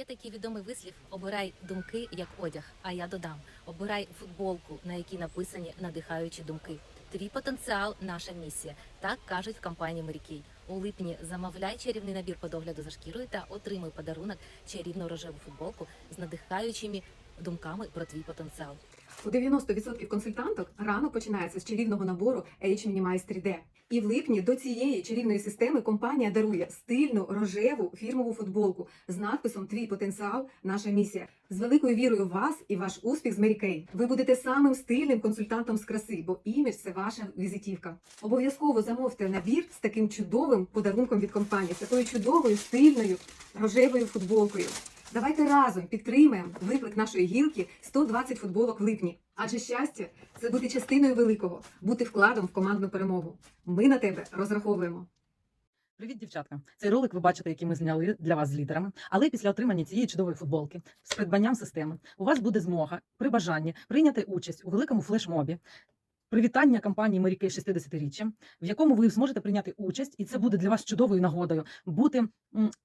Є такий відомий вислів: обирай думки як одяг. А я додам: обирай футболку, на якій написані надихаючі думки. Твій потенціал наша місія. Так кажуть в компанії Мерікій. У липні замовляй чарівний набір по догляду за шкірою та отримай подарунок чарівну рожеву футболку з надихаючими думками про твій потенціал. У 90% консультанток ранок починається з чарівного набору H Minimize 3D. І в липні до цієї чарівної системи компанія дарує стильну рожеву фірмову футболку з надписом Твій потенціал, наша місія. З великою вірою в вас і ваш успіх з Mary Kay. Ви будете самим стильним консультантом з краси, бо імідж це ваша візитівка. Обов'язково замовте набір з таким чудовим подарунком від компанії, з такою чудовою стильною рожевою футболкою. Давайте разом підтримаємо виклик нашої гілки 120 футболок в липні. Адже щастя це бути частиною великого, бути вкладом в командну перемогу. Ми на тебе розраховуємо. Привіт, дівчатка! Цей ролик ви бачите, який ми зняли для вас з лідерами. Але після отримання цієї чудової футболки з придбанням системи у вас буде змога при бажанні прийняти участь у великому флешмобі. Привітання Mary Kay 60-річчя, в якому ви зможете прийняти участь, і це буде для вас чудовою нагодою бути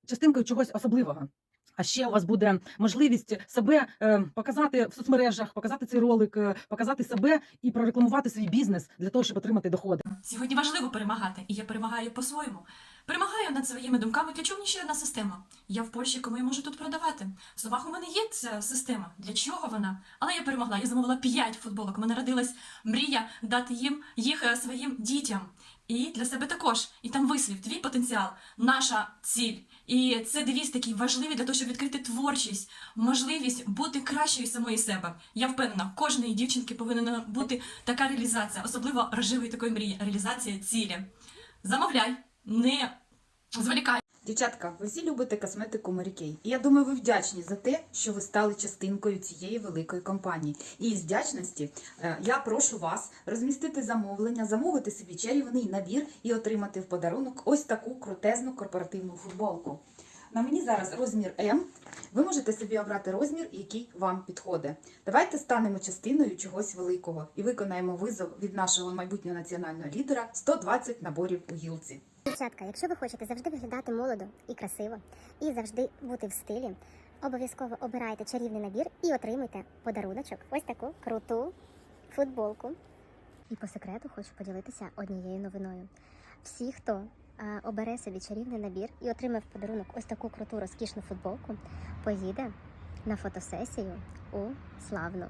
частинкою чогось особливого. А ще у вас буде можливість себе е, показати в соцмережах, показати цей ролик, е, показати себе і прорекламувати свій бізнес для того, щоб отримати доходи. Сьогодні важливо перемагати, і я перемагаю по-своєму. Перемагаю над своїми думками. Для чого мені ще одна система? Я в Польщі, кому я можу тут продавати. В словах у мене є ця система. Для чого вона? Але я перемогла. Я замовила 5 футболок. У мене родилась мрія дати їм їх е, своїм дітям. І для себе також. І там вислів, твій потенціал, наша ціль. І це девіз такий важливий для того, щоб відкрити творчість, можливість бути кращою самої себе. Я впевнена, кожної дівчинки повинна бути така реалізація, особливо рожевої такої мрії, реалізація цілі. Замовляй, не зволікай. Дівчатка, ви всі любите косметику Марікей. І я думаю, ви вдячні за те, що ви стали частинкою цієї великої компанії. І з вдячності е, я прошу вас розмістити замовлення, замовити собі чарівний набір і отримати в подарунок ось таку крутезну корпоративну футболку. На мені зараз розмір М. Ви можете собі обрати розмір, який вам підходить. Давайте станемо частиною чогось великого і виконаємо визов від нашого майбутнього національного лідера 120 наборів у гілці. Дівчатка, якщо ви хочете завжди виглядати молодо і красиво, і завжди бути в стилі, обов'язково обирайте чарівний набір і отримуйте подаруночок. Ось таку круту футболку. І по секрету хочу поділитися однією новиною. Всі, хто е, обере собі чарівний набір і отримає в подарунок ось таку круту розкішну футболку, поїде на фотосесію у славну.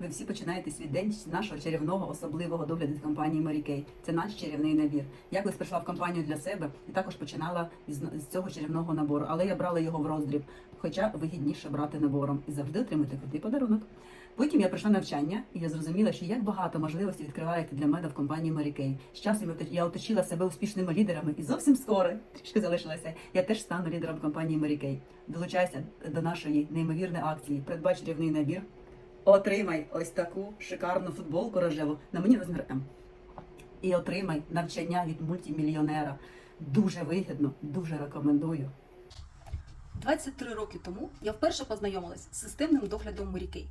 Ви всі починаєте свій день з нашого чарівного особливого догляду з компанії Kay. Це наш чарівний набір. Я колись прийшла в компанію для себе і також починала з, цього чарівного набору, але я брала його в роздріб, хоча вигідніше брати набором і завжди отримати крутий подарунок. Потім я прийшла навчання, і я зрозуміла, що як багато можливостей відкриваєте для мене в компанії Kay. З часом я оточила себе успішними лідерами, і зовсім скоро трішки залишилася. Я теж стану лідером компанії Kay. Долучайся до нашої неймовірної акції. Придбай чарівний набір. Отримай ось таку шикарну футболку рожеву на мені розмір М. І отримай навчання від мультимільйонера. Дуже вигідно, дуже рекомендую. 23 роки тому я вперше познайомилась з системним доглядом Морікей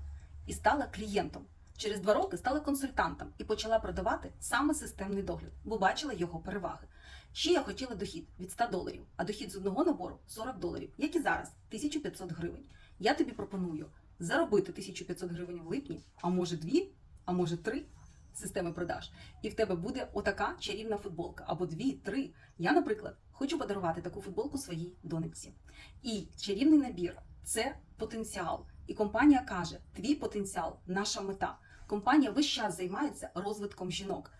і стала клієнтом. Через два роки стала консультантом і почала продавати саме системний догляд, бо бачила його переваги. Ще я хотіла дохід від 100 доларів, а дохід з одного набору 40 доларів, як і зараз 1500 гривень. Я тобі пропоную заробити 1500 гривень в липні, а може дві, а може три системи продаж. І в тебе буде отака чарівна футболка, або дві, три. Я, наприклад, хочу подарувати таку футболку своїй донечці. І чарівний набір це потенціал. І компанія каже: твій потенціал, наша мета. Компанія весь час займається розвитком жінок.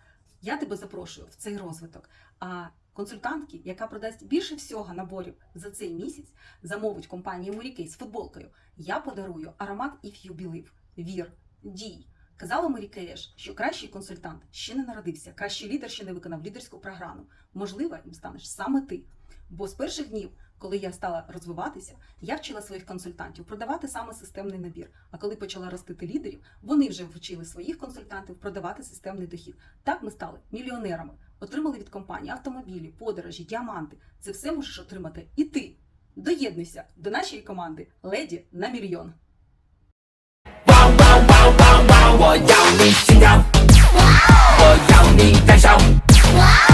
Я тебе запрошую в цей розвиток. А консультантки, яка продасть більше всього наборів за цей місяць, замовить компанії Морікей з футболкою. Я подарую аромат If You Believe. Вір, дій. Казала морікеєш, що кращий консультант ще не народився, кращий лідер ще не виконав лідерську програму. Можливо, їм станеш саме ти. Бо з перших днів, коли я стала розвиватися, я вчила своїх консультантів продавати саме системний набір. А коли почала ростити лідерів, вони вже вчили своїх консультантів продавати системний дохід. Так ми стали мільйонерами, отримали від компанії автомобілі, подорожі, діаманти. Це все можеш отримати і ти. Доєднуйся до нашої команди Леді на мільйон. 我